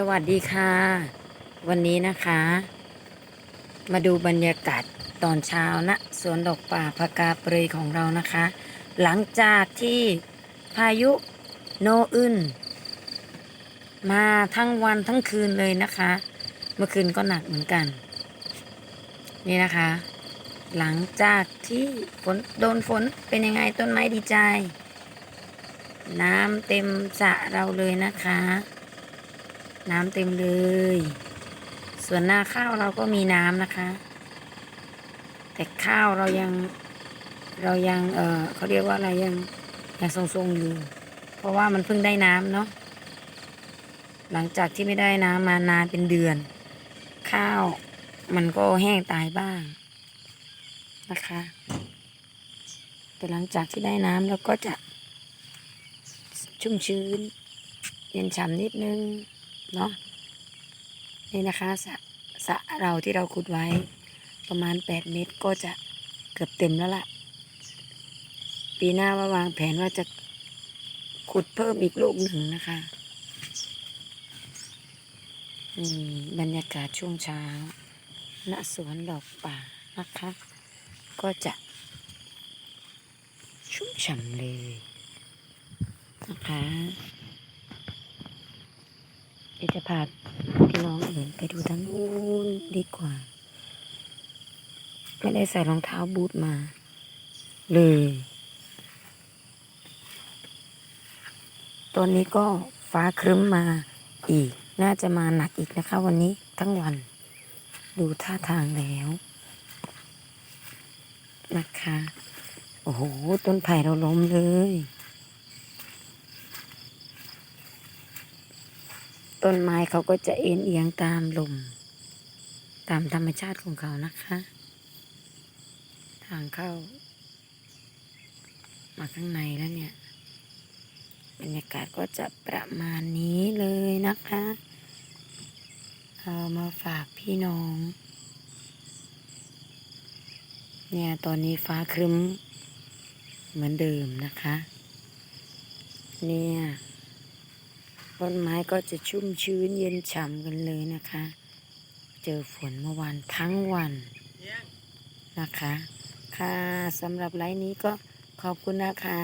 สวัสดีค่ะ วันนี้นะคะ มาดูบรรยากาศตอนเช้าณสวนดอกป่าพากาเปรยของเรานะคะ หลังจากที่พายุโนอึนมาทั้งวันทั้งคืนเลยนะคะ เมื่อคืนก็หนักเหมือนกัน นี่นะคะ หลังจากที่ฝนโดนฝนเป็นยังไงต้นไม้ดีใจ น้ำเต็มสระเราเลยนะคะ น้ำเต็มเลย ส่วนหน้าข้าวเราก็มีน้ำนะคะ แต่ข้าวเรายังเรายัง เออเขาเรียกว่าอะไรยังยังทรงๆอยู่ เพราะว่ามันเพิ่งได้น้ำเนาะ หลังจากที่ไม่ได้น้ำมานานเป็นเดือน ข้าวมันก็แห้งตายบ้างนะคะ แต่หลังจากที่ได้น้ำเราก็จะชุ่มชื้น เย็นฉ่ำนิดนึง เนาะนี่นะคะสะสะเราที่เราขุดไว้ประมาณ 8 เมตรก็จะเกือบเต็มแล้วล่ะ ปีหน้าว่าวางแผนว่าจะขุดเพิ่มอีกลูกหนึ่งนะคะนี่บรรยากาศช่วงเช้าณสวนดอกป่านะคะ ก็จะ ชุ่มฉ่ำเลยนะคะ เดี๋ยวจะพาพี่น้องเอินไปดูทางนู้นดีกว่า ไม่ได้ใส่รองเท้าบูทมา เลย ตอนนี้ก็ฟ้าครึ้มมาอีก น่าจะมาหนักอีกนะคะ วันนี้ทั้งวัน ดูท่าทางแล้วนะคะ โอ้โห ต้นไผ่เราล้มเลย ต้นไม้เขาก็จะเอ็นเอียงตามลม ตามธรรมชาติของเขานะคะ ทางเข้า มาข้างในแล้วเนี่ย บรรยากาศก็จะประมาณนี้เลยนะคะเอามาฝากพี่น้อง เนี่ยตอนนี้ฟ้าครึ้มเหมือนเดิมนะคะ เนี่ย ต้นไม้ก็จะชุ่มชื้นเย็นฉ่ำกันเลยนะคะ เจอฝนเมื่อวานทั้งวันนะคะ ค่ะสำหรับไลฟ์นี้ก็ขอบคุณนะคะ